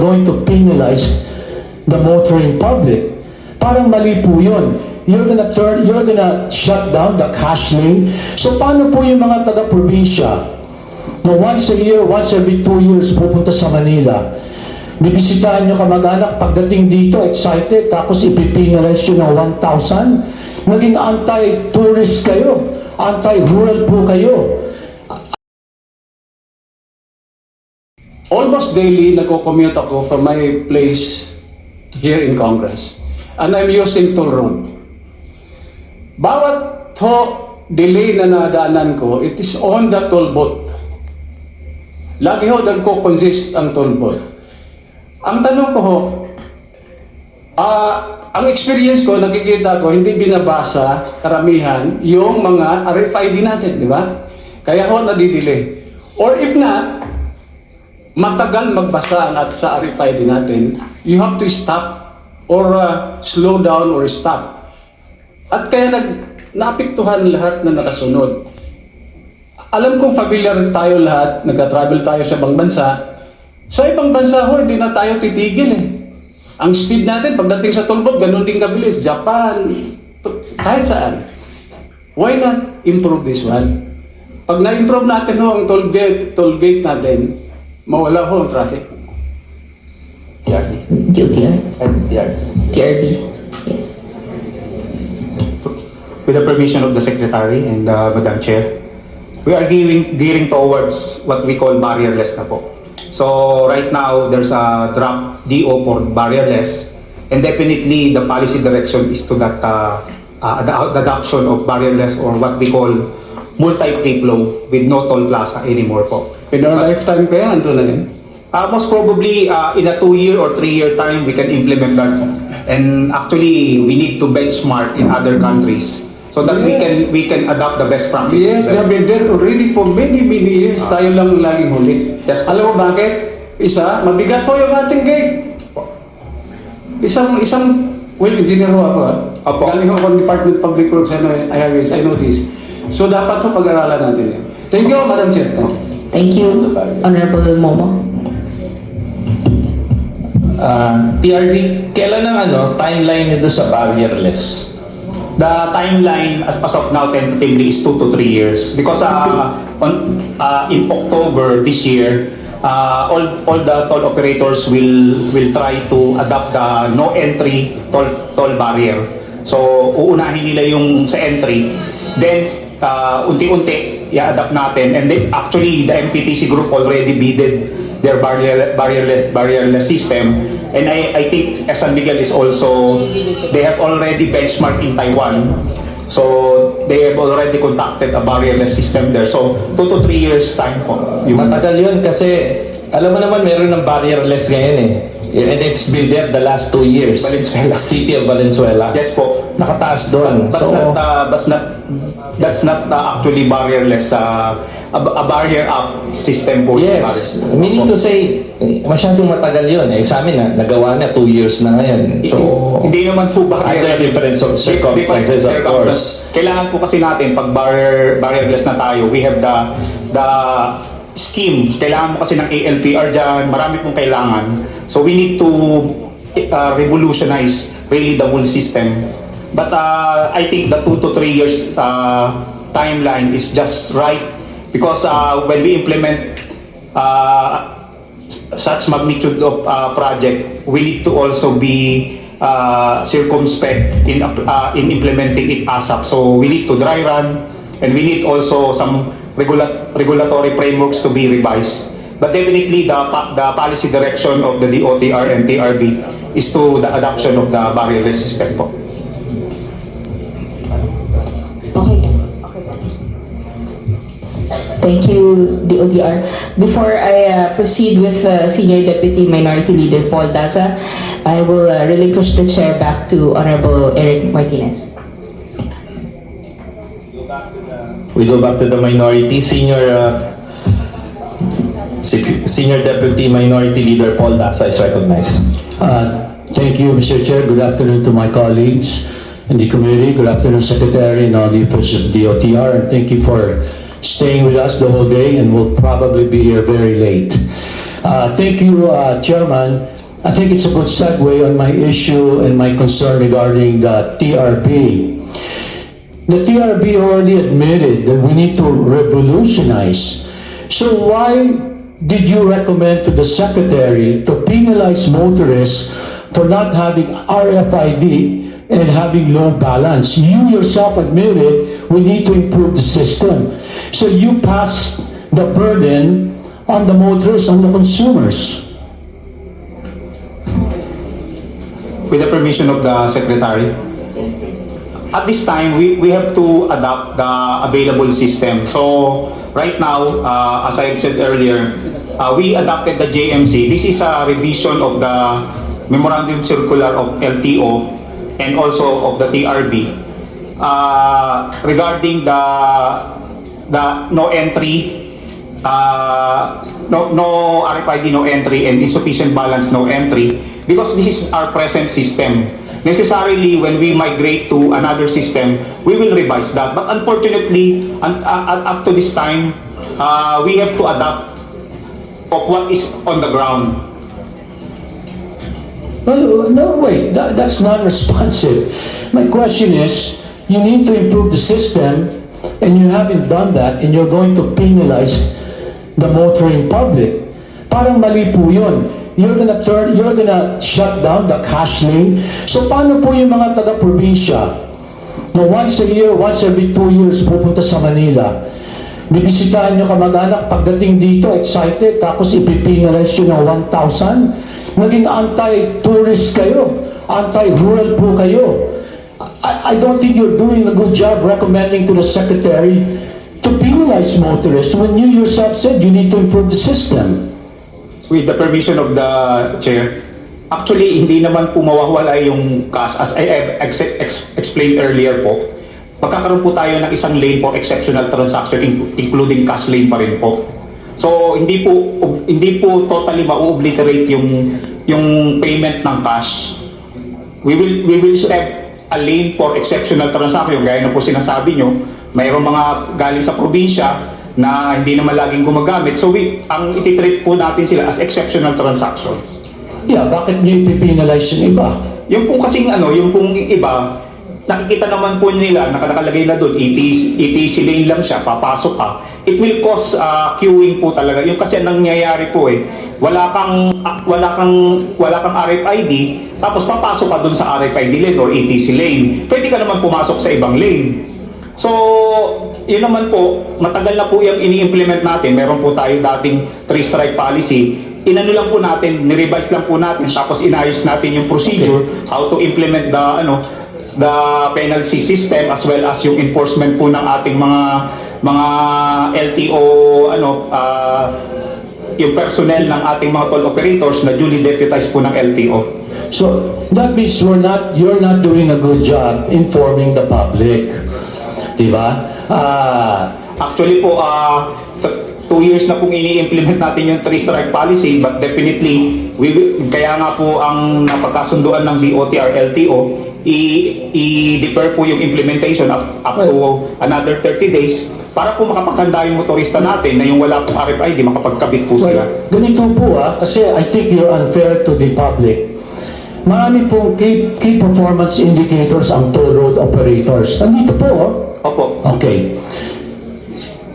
going to penalize the motoring public. Parang mali po yun. You're gonna turn, you're gonna shut down the cash lane. So paano po yung mga taga-probinsya na once a year, once every two years pupunta sa Manila, bibisitahan nyo kamag-anak, pagdating dito, excited, tapos ipipinalize nyo ng 1,000? Naging anti-tourist kayo, anti-rural po kayo. Almost daily, nagko-commute ako from my place here in Congress. And I'm using toll road. Bawat ho delay na nadaanan ko, it is on the toll booth. Lagi ho nagko-consist ang toll booth. Ang tanong ko ho, ah, ang experience ko, nakikita ko, hindi binabasa karamihan yung mga RFID natin, di ba? Kaya ho nadidelay. Or if not, matagal magbasa at sa RFID natin, you have to stop or uh, slow down or stop. At kaya nag naapektuhan lahat na nakasunod. Alam kong familiar tayo lahat, nagka-travel tayo sa ibang bansa. Sa ibang bansa ho, hindi na tayo titigil eh. Ang speed natin, pagdating sa tulbot, ganun din kabilis. Japan, kahit saan. Why not improve this one? Pag na-improve natin ho ang toll gate, toll gate natin, mawala ho ang traffic. TRB. DOTR, And TRB. TRB. Yes. With the permission of the Secretary and uh, Madam Chair, we are gearing, gearing towards what we call barrierless na po. So right now, there's a draft DO for barrierless and definitely the policy direction is to that uh, uh, the the adoption of barrierless or what we call multi-free flow with no toll plaza anymore po. In our lifetime kaya, ando na rin. Uh, most probably, uh, in a two-year or three-year time, we can implement that. And actually, we need to benchmark in other countries so that we Yes. can we can adopt the best practices. Yes, they have been there already for many, many years. Tayo lang laging huli. Yes. Alam mo bakit? Isa, mabigat po yung ating gate. Isang, isang, well, engineer ho ako. ah. Opo. Galing ako ng Department of Public Works and Highways. I know this. So, dapat to pag-aralan natin yan. Thank you, Madam Chair. Thank you, Honorable Momo. Ah, TRD, kailan ang ano, timeline nito sa barrierless? The timeline as, as of now tentatively is two to three years because uh, on uh, in October this year, uh, all all the toll operators will will try to adopt the no entry toll toll barrier. So uunahin nila yung sa entry, then uh, unti-unti i-adapt natin and then actually the MPTC group already bidded their barrier barrier barrierless system and I I think San Miguel is also they have already benchmarked in Taiwan so they have already conducted a barrierless system there so two to three years time po yung Matagal yun kasi alam mo naman meron ng barrierless ngayon eh. And it's been there the last two years. Valenzuela. City of Valenzuela. yes po Nakataas doon. that's So, not uh, that's not that's not uh, actually barrierless uh, a, a barrier up system po yes. barrier. Meaning to say, eh, masyadong matagal yun. Eh, sa amin, na, nagawa na two years na ngayon. So, hindi naman po barrier under different cir- circumstances, of course. Kailangan po kasi natin pag barrier barrierless na tayo, we have the the scheme. Kailangan mo kasi ng ALPR diyan, marami pong kailangan. So we need to uh, revolutionize really the whole system. But uh, I think the two to three years uh, timeline is just right because uh, when we implement uh, such magnitude of uh, project, we need to also be uh, circumspect in uh, in implementing it ASAP. So we need to dry run, and we need also some regula- regulatory frameworks to be revised. But definitely, the the policy direction of the DOTR and TRB is to the adoption of the barrierless system po. Thank you, DODR. Before I uh, proceed with uh, Senior Deputy Minority Leader Paul Daza, I will uh, relinquish the chair back to Honorable Eric Martinez. we go back to the minority. Senior uh, Senior Deputy Minority Leader Paul Daza is recognized. Uh, Thank you, Mr. Chair. Good afternoon to my colleagues in the committee. Good afternoon, Secretary and all the officials of DOTR. And thank you for staying with us the whole day and will probably be here very late. Uh, thank you, uh, Chairman. I think it's a good segue on my issue and my concern regarding the TRB. The TRB already admitted that we need to revolutionize. So why did you recommend to the Secretary to penalize motorists for not having RFID and having low balance? You yourself admitted we need to improve the system. So you passed the burden on the motorists, on the consumers. With the permission of the Secretary. At this time, we, we have to adopt the available system. So, right now, uh, as I said earlier, uh, we adopted the JMC. This is a revision of the Memorandum Circular of LTO and also of the TRB uh, regarding the the no entry uh, no no RFID no entry and insufficient balance no entry because this is our present system. Necessarily when we migrate to another system we will revise that. But unfortunately un- uh, uh, up to this time uh, we have to adapt of what is on the ground Well, no, wait, that, that's not responsive. My question is, you need to improve the system, and you haven't done that, and you're going to penalize the motoring public. Parang mali po yun. You're gonna turn, you're gonna shut down the cash lane. So paano po yung mga taga-probinsya na once a year, once every two years pupunta sa Manila? Bibisitahin nyo kamag-anak, pagdating dito, excited, tapos ipipinalize nyo ng 1,000. Naging anti-tourist kayo, anti-rural po kayo. I, I don't think you're doing a good job recommending to the Secretary to penalize motorists when you yourself said you need to improve the system. with the permission of the chair, actually hindi naman po mawawala yung cash as I have ex- ex- explained earlier po. Magkakaroon po tayo ng isang lane for exceptional transaction in- including cash lane pa rin po. So hindi po hindi po totally ma-obliterate yung yung payment ng cash. We will we will step a lane for exceptional transaction gaya na po sinasabi nyo. Mayroong mga galing sa probinsya na hindi naman laging gumagamit. So we ang ititreat po natin sila as exceptional transactions. Yeah, bakit nyo ipipinalize yung iba? Yung po kasing ano, yung pong iba, nakikita naman po nila, nakalagay na doon, ETC, ETC lane lang siya, papasok ka. It will cause uh, queuing po talaga. Yung kasi ang nangyayari po eh, wala kang ah, wala kang wala kang RFID, tapos papasok ka doon sa RFID lane or ETC lane. Pwede ka naman pumasok sa ibang lane. So, yun naman po, matagal na po yung ini-implement natin. Meron po tayo dating three-strike policy. Inano lang po natin, nirevise lang po natin, tapos inayos natin yung procedure, how to implement the, ano, the penalty system as well as yung enforcement po ng ating mga mga LTO ano ah, yung personnel ng ating mga toll operators na duly deputized po ng LTO. So that means we're not, you're not doing a good job informing the public. Diba? Ah, Actually po, ah, t- two years na pong ini-implement natin yung three-strike policy but definitely, we, kaya nga po ang napagkasunduan ng DOTR LTO, i-defer po yung implementation up, up to another 30 days para po makapaghanda yung motorista natin na yung wala pong RFID, makapagkabit po sila. Well, ganito po ah, kasi I think you're unfair to the public. Marami pong key, key performance indicators ang toll road operators. Nandito po oh. Opo. Okay.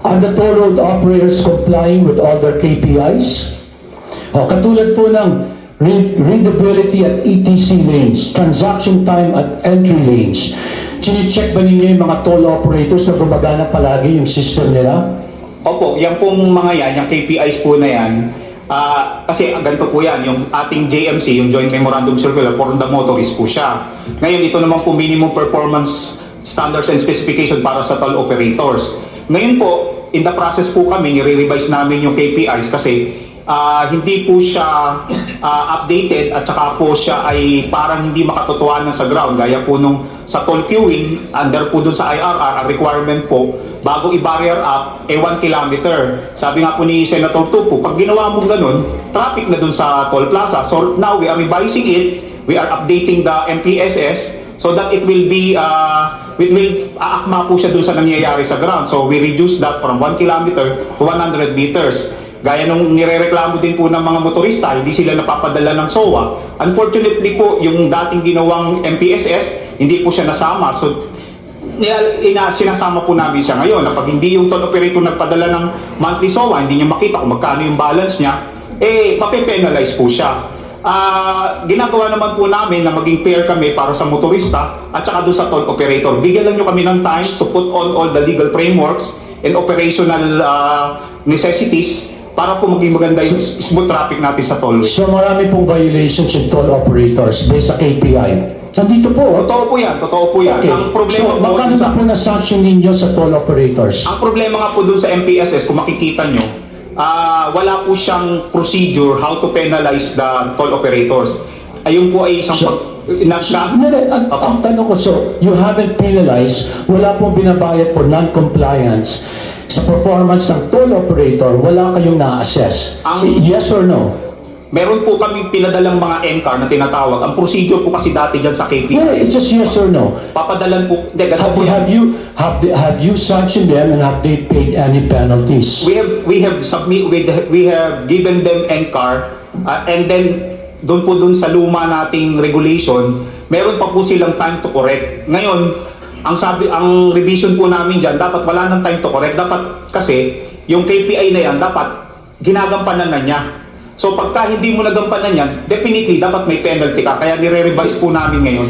Are the toll road operators complying with all their KPIs? O, katulad po ng read- readability at ETC lanes, transaction time at entry lanes. Chine-check ba ninyo yung mga toll operators na gumagana palagi yung system nila? Opo, yan pong mga yan, yung KPIs po na yan, ah, kasi ganito po yan, yung ating JMC, yung Joint Memorandum Circular for the motorist po siya. Ngayon, ito naman po minimum performance standards and specification para sa toll operators. Ngayon po, in the process po kami, nire-revise namin yung KPIs kasi ah, hindi po siya ah, updated at saka po siya ay parang hindi makatotohanan sa ground. Gaya po nung sa toll queuing under po dun sa IRR ang requirement po bago i-barrier up eh 1 kilometer. Sabi nga po ni Senator Tupo pag ginawa mo ganun traffic na dun sa toll plaza. So now we are revising it. We are updating the MTSS so that it will be uh, it will aakma po siya dun sa nangyayari sa ground. So we reduce that from 1 kilometer to 100 meters Gaya nung nirereklamo din po ng mga motorista, hindi sila napapadala ng SOA. Unfortunately po, yung dating ginawang MPSS, hindi po siya nasama. So, ina, sinasama po namin siya ngayon na pag hindi yung toll operator nagpadala ng monthly SOA, hindi niya makita kung magkano yung balance niya, eh, mape-penalize po siya. Ah, ginagawa naman po namin na maging fair kami para sa motorista at saka doon sa toll operator. Bigyan lang nyo kami ng time to put on all the legal frameworks and operational ah, necessities para po maging maganda yung smooth traffic natin sa tollway. So marami pong violations in toll operators based sa KPI. Nandito po. Totoo po yan, totoo po yan. Okay. Ang problema so, po, magkano na po na-sanction ninyo sa toll operators? Ang problema nga po dun sa MPSS, kung makikita nyo, ah, wala po siyang procedure how to penalize the toll operators. Ayun po ay isang So- pag... Na, na, Hindi, ang, ang tanong ko, so, you haven't penalized, wala pong binabayad for non-compliance sa performance ng toll operator, wala kayong na-assess. Ang- yes or no? meron po kami pinadalang mga NCAR na tinatawag. Ang procedure po kasi dati dyan sa KPI, Yeah, it's just yes or no. papadalan po... Ganito Have, po yan. have you have have you sanctioned them and have they paid any penalties? We have we have submit we, we have given them NCAR uh, and then doon po doon sa luma nating regulation, meron pa po silang time to correct. Ngayon, ang sabi ang revision po namin diyan, dapat wala nang time to correct. Dapat kasi yung KPI na yan dapat ginagampanan na niya. So pagka hindi mo nagampanan yan, definitely dapat may penalty ka. Kaya nire-revise po namin ngayon.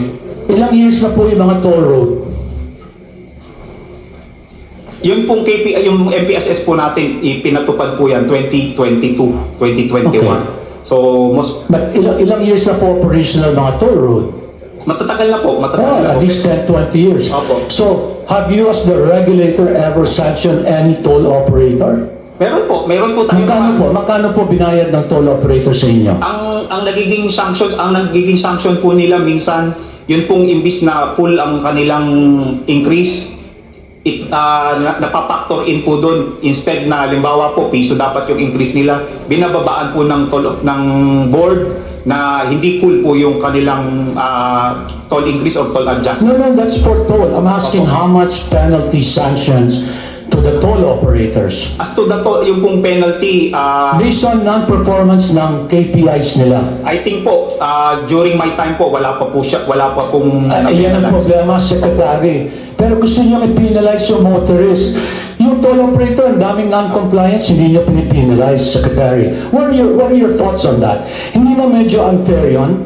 Ilang years na po yung mga toll road? Yung pong KPI, yung MPSS po natin, ipinatupad po yan 2022, 2021. Okay. So, most, But ilang, ilang years na po operational mga toll road? Matatagal na po, matatagal Oh, na at po. least 10, 20 years. Opo. So, have you as the regulator ever sanctioned any toll operator? Meron po, meron po tayo. Magkano po? Magkano po binayad ng toll operator sa inyo? Ang ang nagiging sanction, ang nagiging sanction po nila minsan, yun pong imbis na full ang kanilang increase, it, na, napapactor in po doon. Instead na, limbawa po, piso dapat yung increase nila, binababaan po ng, toll, ng board na hindi full po yung kanilang ah, toll increase or toll adjustment. No, no, that's for toll. I'm asking Opo. how much penalty sanctions to the toll operators As to the toll, yung pong penalty, ah, based on non-performance ng KPIs nila. I think po, ah, during my time po, wala pa po siya, wala pa pong... Ay, Ayan ang problema, Secretary. Pero gusto niyo i-penalize yung motorist. Yung toll operator, ang daming non-compliance, hindi niyo pinipenalize, Secretary. What are your, what are your thoughts on that? Hindi ba medyo unfair yon?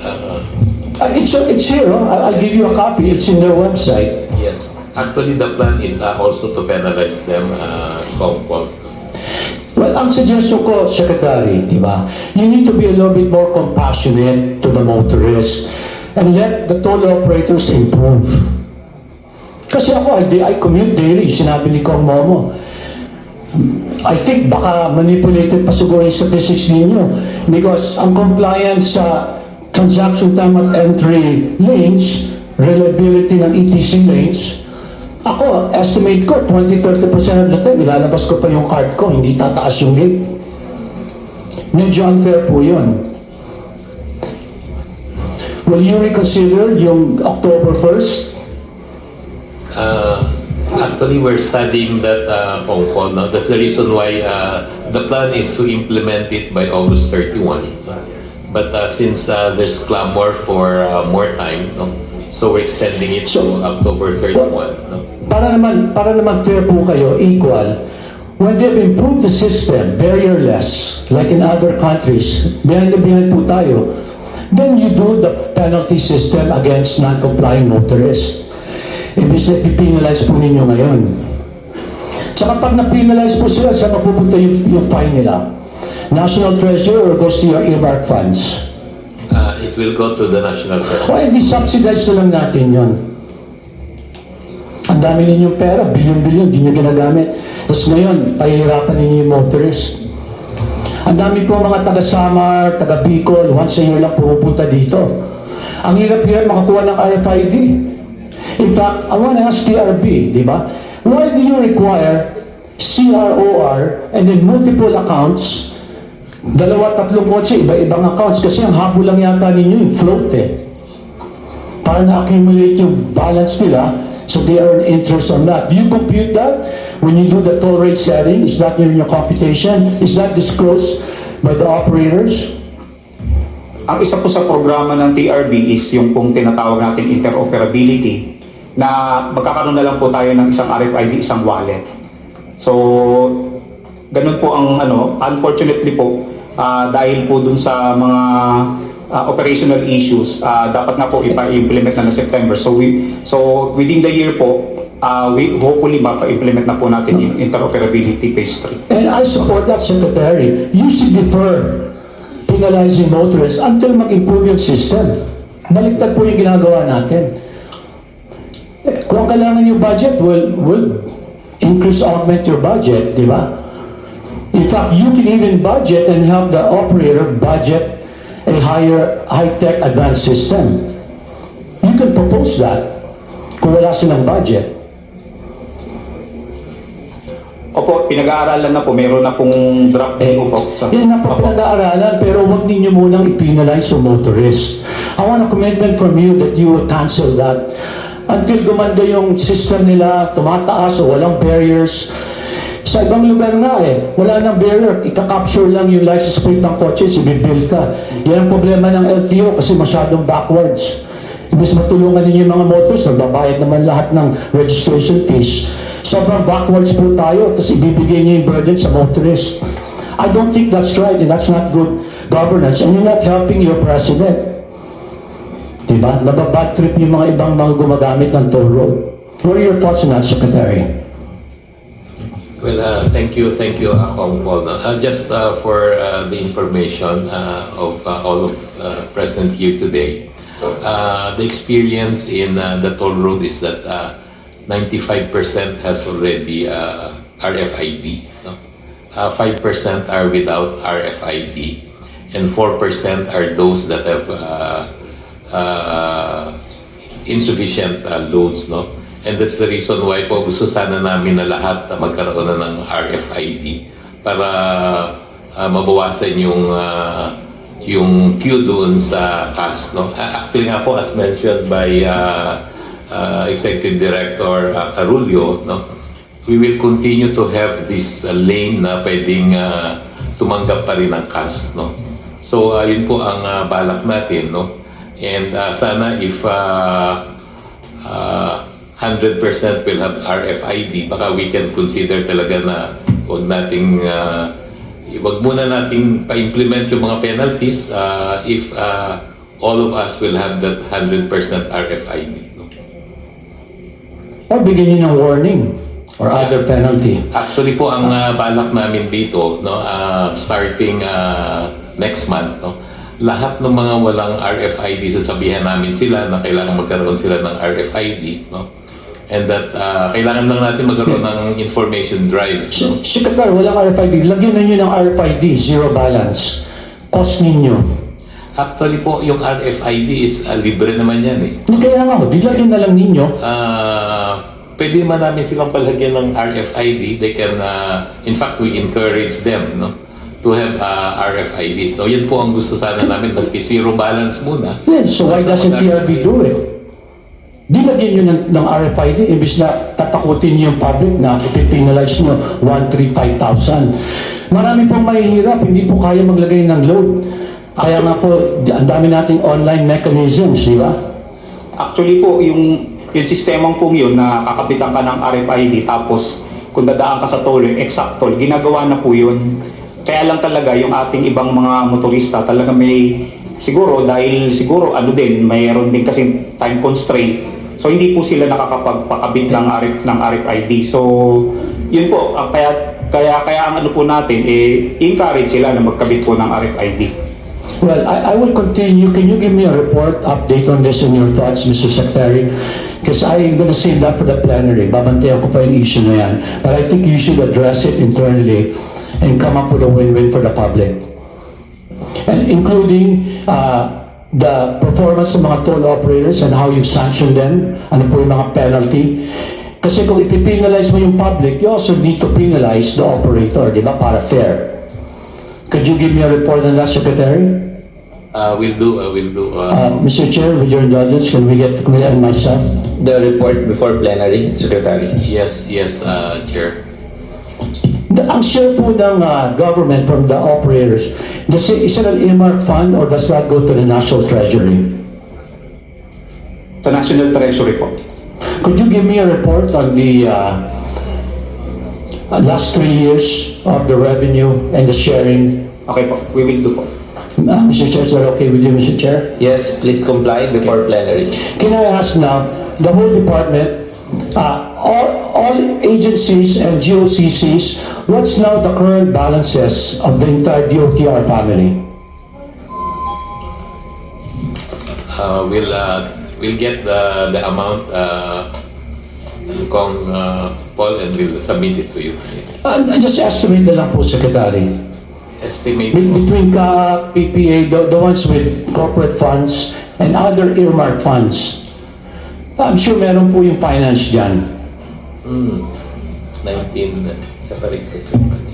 Uh, it's, it's here, oh. I'll give you a copy. It's in their website. Yes. Actually, the plan is uh, also to penalize them, uh. Well, ang suggestion ko, Secretary, di ba, you need to be a little bit more compassionate to the motorists and let the toll operators improve. Kasi ako, I, I commute daily, sinabi ni Kong Momo. I think baka manipulated pa siguro yung statistics ninyo because ang compliance sa transaction time at entry lanes, reliability ng ETC lanes, ako, estimate ko, 20-30% of the time, ilalabas ko pa yung card ko, hindi tataas yung rate. Medyo unfair po yun. Will you reconsider yung October 1st? Uh, actually, we're studying that, uh, Kongkong. No? That's the reason why uh, the plan is to implement it by August 31. But uh, since uh, there's clamor for uh, more time, no? so we're extending it to October 31. No? Para naman, para naman fair po kayo, equal, when they've improved the system, barrierless, like in other countries, behind the behind po tayo, then you do the penalty system against non-complying motorists. Ibig na pipinalize po ninyo ngayon. Tsaka pag na-penalize po sila, saan mapupunta yung, yung fine nila? National Treasure or goes to your earmark funds? Uh, it will go to the National Treasury. O edi subsidize na lang natin yon. Ang dami ninyong pera, bilyon-bilyon, di nyo ginagamit. Tapos ngayon, pahihirapan ninyo yung motorist. Ang dami po mga taga Samar, taga Bicol, once a year lang pumupunta dito. Ang hirap-hirap makakuha ng RFID. In fact, I want to ask TRB, di ba? Why do you require CROR and then multiple accounts dalawa, tatlong kotse, iba-ibang accounts kasi ang habol lang yata ninyo yung float eh. Para na-accumulate yung balance nila So they earn interest on that. Do you compute that when you do the toll rate setting? Is that in your computation? Is that disclosed by the operators? Ang isa po sa programa ng TRB is yung pong tinatawag natin interoperability na magkakaroon na lang po tayo ng isang RFID, isang wallet. So, ganun po ang ano, unfortunately po, ah, dahil po dun sa mga ah, operational issues, ah, dapat nga po ipa-implement na ng September. So, we, so within the year po, ah, we hopefully mapa-implement na po natin yung interoperability phase 3. And I support that, Secretary. You should defer penalizing motorists until mag-improve yung system. Baliktad po yung ginagawa natin. Kailangan yung budget, will will increase, augment your budget, di ba? In fact, you can even budget and help the operator budget a higher, high-tech advanced system. You can propose that kung wala silang budget. Opo, pinag-aaralan na po, meron na pong draft Eh, po sa- yan na po pinag-aaralan, pero huwag ninyo munang ipinalize yung motorist. I want a commitment from you that you will cancel that. Until gumanda yung system nila, tumataas o walang barriers. Sa ibang lugar nga eh, wala nang barrier. Ika-capture lang yung license plate ng kotse, ibibuild ka. Yan ang problema ng LTO kasi masyadong backwards. Ibig matulungan ninyo yung mga motorists, nagbabayad naman lahat ng registration fees. Sobrang backwards po tayo, tapos ibibigay niyo yung burden sa motorist. I don't think that's right and that's not good governance and you're not helping your president. Diba? Nababad trip yung mga ibang mga gumagamit ng toll road. What are your thoughts on that, Secretary? Well, uh, thank you, thank you, Akong Paul. no? Uh, just uh, for uh, the information uh, of uh, all of uh, present here today, uh, the experience in uh, the toll road is that uh, 95% has already uh, RFID. No? Uh, 5% are without RFID, and 4% are those that have uh, uh, insufficient uh, loads, no? And that's the reason why po gusto sana namin na lahat na magkaroon na ng RFID para uh, mabawasan yung uh, yung queue doon sa CAS, no? Uh, Actually nga po, as mentioned by uh, uh, Executive Director uh, Carulio, no? We will continue to have this uh, lane na pwedeng uh, tumanggap pa rin ng CAS, no? So, uh, yun po ang uh, balak natin, no? And uh, sana if uh, uh, 100% will have RFID, baka we can consider talaga na huwag nating, uh, wag muna nating pa-implement yung mga penalties uh, if uh, all of us will have that 100% RFID. no? Or bigyan niyo ng warning or other penalty. Actually po ang uh, balak namin dito no uh, starting uh, next month no lahat ng mga walang RFID sasabihan namin sila na kailangan magkaroon sila ng RFID no and that uh, kailangan lang natin magkaroon ng information drive no? Si- Secretary, walang RFID. Lagyan na niyo ng RFID, zero balance. Cost ninyo. Actually po yung RFID is uh, libre naman yan eh Hindi kaya nga ho, di lagyan na lang ninyo. uh, pwede man namin silang palagyan ng RFID. They can, uh, in fact, we encourage them no, to have uh, RFIDs. No, yan po ang gusto sana namin, maski zero balance muna. Yeah, so why doesn't TRB do it? Di lagyan nyo ng, ng RFID, imbis na tatakutin nyo yung public na ipipinalize nyo 1, 3, 5,000. Marami pong mahihirap, hindi po kaya maglagay ng load. Kaya nga po, di- ang dami nating online mechanisms, di ba? Actually po, yung, yung sistemang pong yun na kakapitan ka ng RFID tapos kung dadaan ka sa toll, exact toll, ginagawa na po yun. Kaya lang talaga yung ating ibang mga motorista talaga may siguro dahil siguro ano din, mayroon din kasi time constraint. So hindi po sila nakakapagpakabit ng RF ng RFID. So yun po, ah, kaya kaya kaya ang ano po natin eh encourage sila na magkabit po ng RFID. Well, I, I will continue. Can you give me a report, update on this and your thoughts, Mr. Secretary? Because I'm going to save that for the plenary. Babantayan ko pa yung issue na yan. But I think you should address it internally and come up with a win-win for the public. And including uh, the performance ng mga toll operators and how you sanction them, ano po yung mga penalty. Kasi kung ipipinalize mo yung public, you also need to penalize the operator, di ba, para fair. Could you give me a report on that, Secretary? Uh, we'll do, uh, we'll do. Uh, Uh, Mr. Chair, with your indulgence, can we get clear and myself? The report before plenary, Secretary. yes, yes, uh, Chair. The- Ang share po ng uh, government from the operators, does it, is it an earmark fund or does that go to the National Treasury? The National Treasury po. Could you give me a report on the uh, uh, last three years of the revenue and the sharing? Okay po, we will do po. Uh, Mr. Chair, is that okay with you, Mr. Chair? Yes, please comply before plenary. Can I ask now, the whole department, uh, all, all agencies and GOCCs, what's now the current balances of the entire DOTR family? Uh, we'll, uh, we'll get the, the amount, uh, uh, Paul, and we'll submit it to you. Uh, just estimate na lang po, Secretary. Estimate Be- mo. Between ka, PPA, the, the ones with corporate funds and other earmark funds. I'm sure meron po yung finance dyan. Hmm, 19 separate procurement.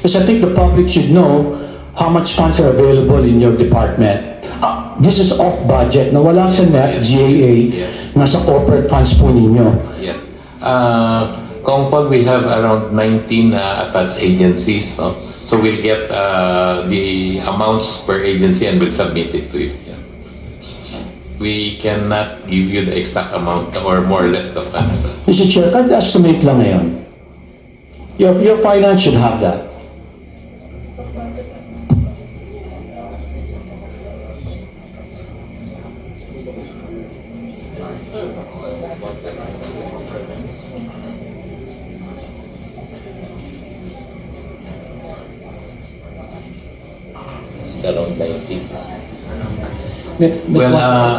Because I think the public should know how much funds are available in your department. Ah, this is off budget, nawala sa NEP, Yes. GAA, Yes. nasa corporate funds po ninyo. Yes. Uh, Kong Paul, we have around 19 uh, attached agencies. No? So we'll get uh, the amounts per agency and we'll submit it to you. Yeah. We cannot give you the exact amount or more or less the funds. Mr. Chair, kahit estimate lang ngayon. Your, your finance should have that. It's around 19. May- may Well, uh,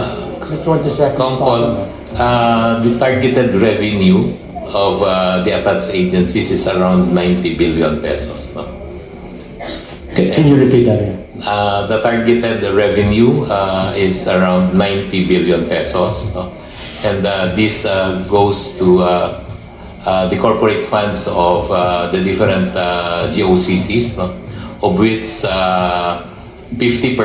may 20 seconds Kong pa Paul, kami. uh, the targeted revenue of uh, the attached agencies is around 90 billion pesos. No? Can can you repeat that? again? Uh, the targeted revenue uh, is around 90 billion pesos. no? And uh, this uh, goes to uh, uh, the corporate funds of uh, the different uh, GOCCs, no? of which uh, 50%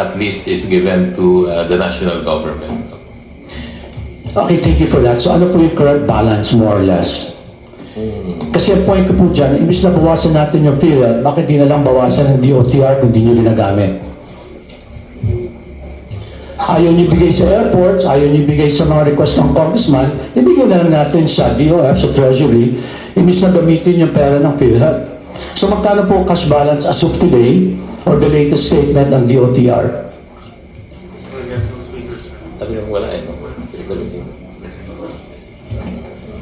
at least is given to uh, the national government. Okay, thank you for that. So ano po yung current balance more or less? Kasi ang point ko po dyan, imbis na bawasan natin yung PhilHealth, bakit di na lang bawasan ng DOTR kung di nyo ginagamit? Ayaw niyo bigay sa airports, ayaw niyo bigay sa mga request ng congressman, ibigay na lang natin sa DOF, sa Treasury, imbis na gamitin yung pera ng PhilHealth. So magkano po cash balance as of today or the latest statement ng DOTR? Sabi ko, wala eh. no?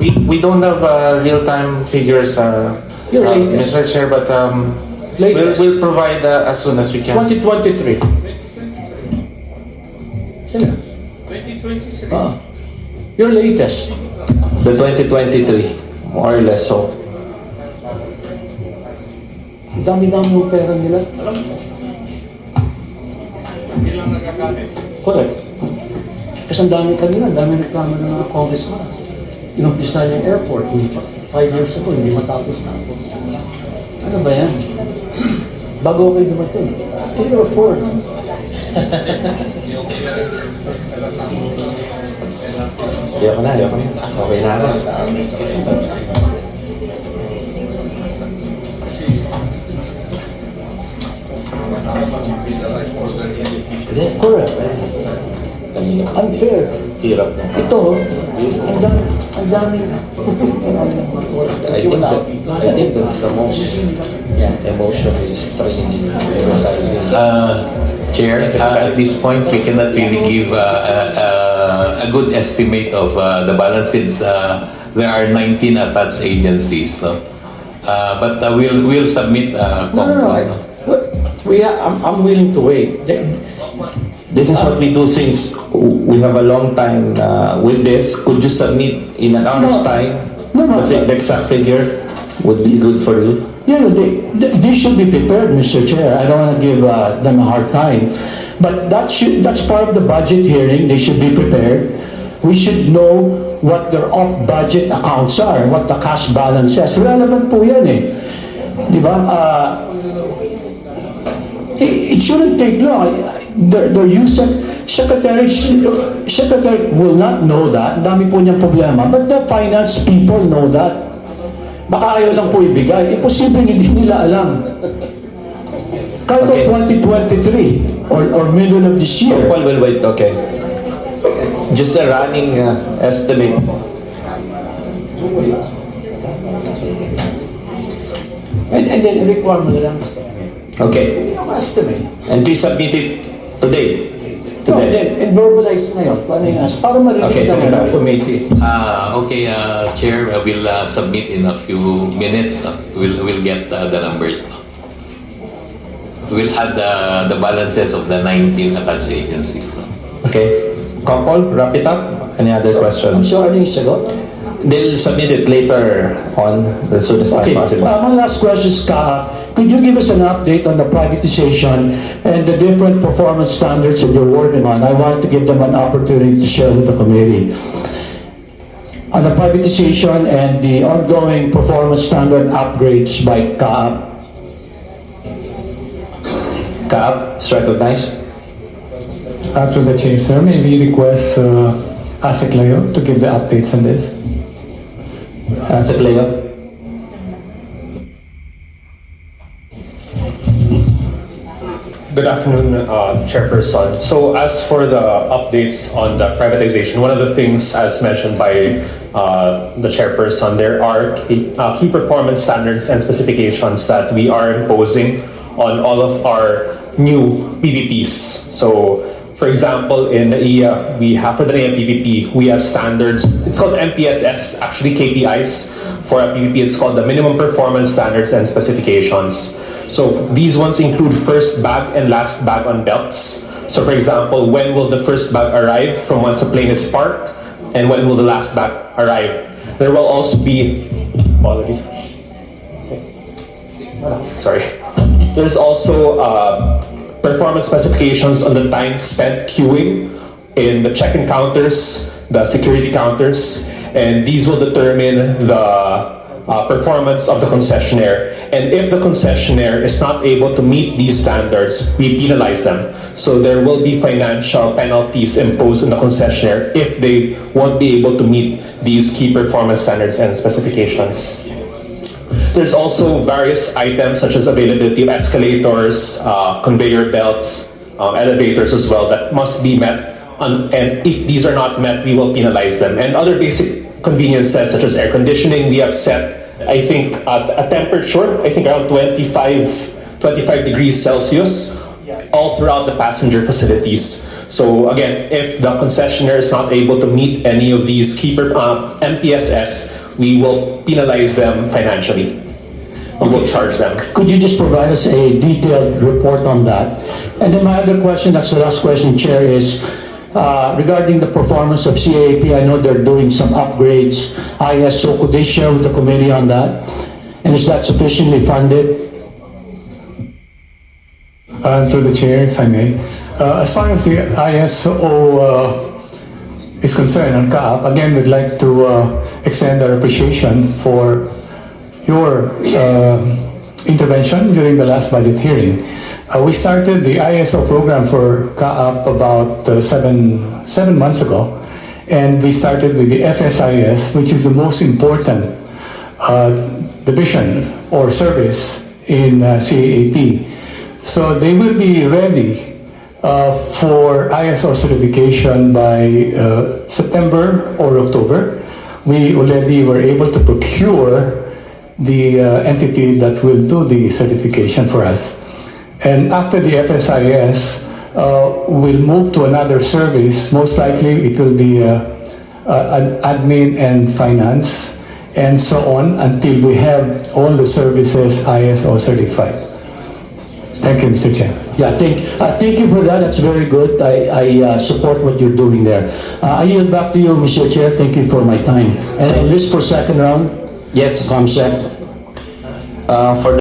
We, we don't have uh, real-time figures, uh, Your uh, latest. Mr. Chair, but um, we'll, Latest. we'll provide uh, as soon as we can. 2023. Sino? 2023. Ah. Your latest. The 2023, more or less so. Dami-dami yung pera nila. Hindi lang Correct. Kasi ang dami kanina, ang dami reklamo ng mga congressman. Inumpisa yung airport, hindi pa, five years ago, hindi matapos na ako. Ano ba yan? Bago kayo dumating. Three or four. Ayoko na, ayoko na. Okay na ako. Correct. Unfair. Hirap na. Ito, ang dami, ang dami. I think that, I think that's the most emotionally straining exercise. Uh, Chair, uh, at this point, we cannot really give uh, a, a, a good estimate of uh, the balance since uh, there are 19 attached agencies. No? Uh, but uh, we'll, we'll submit uh, No, no, no. We, are- I'm, I'm willing to wait. This is what we do since we have a long time uh, with this. Could you submit in an hour's No. time? No, no, The fi- the exact figure would be good for you. Yeah, they, they- they should be prepared, Mr. Chair. I don't want to give uh, them a hard time. But that should, that's part of the budget hearing. They should be prepared. We should know what their off-budget accounts are, what the cash balance is. Relevant po yan eh. Di ba? Uh, eh, it shouldn't take long. The, the use secretary, secretary will not know that. Ang dami po niyang problema. But the finance people know that. Baka ayaw lang po ibigay. Imposible hindi nila alam. Kahit Okay. 2023 or, or middle of this year. Paul will wait, okay. Just a running uh, estimate. And, and then require mo na lang. Okay. Yung estimate. And please submit it today. No, Today. then, and verbalize na yun. Paano yung as? Para marinig Okay, naman Secretary. committee. Uh, okay, uh, Chair, I will uh, submit in a few minutes. Uh, we'll, we'll get uh, the numbers. We'll have the, the balances of the 19 attached agencies. Okay. Kopol, wrap it up. Any other I'm questions? sure ano yung sagot? They'll submit it later on, as soon as time Okay, possible. uh, my last question is, Ka, could you give us an update on the privatization and the different performance standards that you're working on? I want to give them an opportunity to share with the committee. On the privatization and the ongoing performance standard upgrades by CAAP. Kaap, is recognized. After the chair, sir, may we request uh, ASEC Layo to give the updates on this? Uh, Secretary. Good afternoon, uh, Chairperson. So as for the updates on the privatization, one of the things, as mentioned by uh, the Chairperson, there are key uh, key performance standards and specifications that we are imposing on all of our new PPPs. So, for example, in EIA, we have for the NAIA PPP, we have standards, it's called MPSS, actually KPIs. For a PPP, it's called the Minimum Performance Standards and Specifications. So these ones include first bag and last bag on belts. So for example, when will the first bag arrive from once the plane is parked? And when will the last bag arrive? There will also be, apologies. Sorry. There's also uh, performance specifications on the time spent queuing in the check-in counters, the security counters, and these will determine the uh, performance of the concessionaire. And if the concessionaire is not able to meet these standards, we penalize them. So there will be financial penalties imposed on the concessionaire if they won't be able to meet these key performance standards and specifications. There's also various items such as availability of escalators, uh, conveyor belts, um, elevators as well that must be met. On, and if these are not met, we will penalize them. And other basic conveniences such as air conditioning, we have set, I think, at a temperature, I think around 25, 25 degrees Celsius all throughout the passenger facilities. So again, if the concessionaire is not able to meet any of these key per- uh, MPSS, we will penalize them financially. We will charge them. Could you just provide us a detailed report on that? And then my other question, that's the last question, Chair, is uh, regarding the performance of CAP. I know they're doing some upgrades. ISO, could they share with the committee on that? And is that sufficiently funded? Uh, Through the chair, if I may. Uh, As far as the ISO uh, is concerned on CAAP, again, we'd like to uh, extend our appreciation for your um, intervention during the last budget hearing. Uh, We started the ISO program for CAAP about uh, seven, seven months ago, and we started with the FSIS, which is the most important uh, division or service in uh, CAAP. So they will be ready uh, for ISO certification by uh, September or October. We already were able to procure the uh, entity that will do the certification for us. And after the FSIS, uh, we'll move to another service. Most likely, it will be uh, uh, admin and finance and so on until we have all the services ISO certified. Thank you, Mr. Chair. Yeah, thank, uh, thank you for that. That's very good. I, I uh, support what you're doing there. Uh, I yield back to you, Mr. Chair. Thank you for my time. And list for second round, Yes, ComSec. uh, for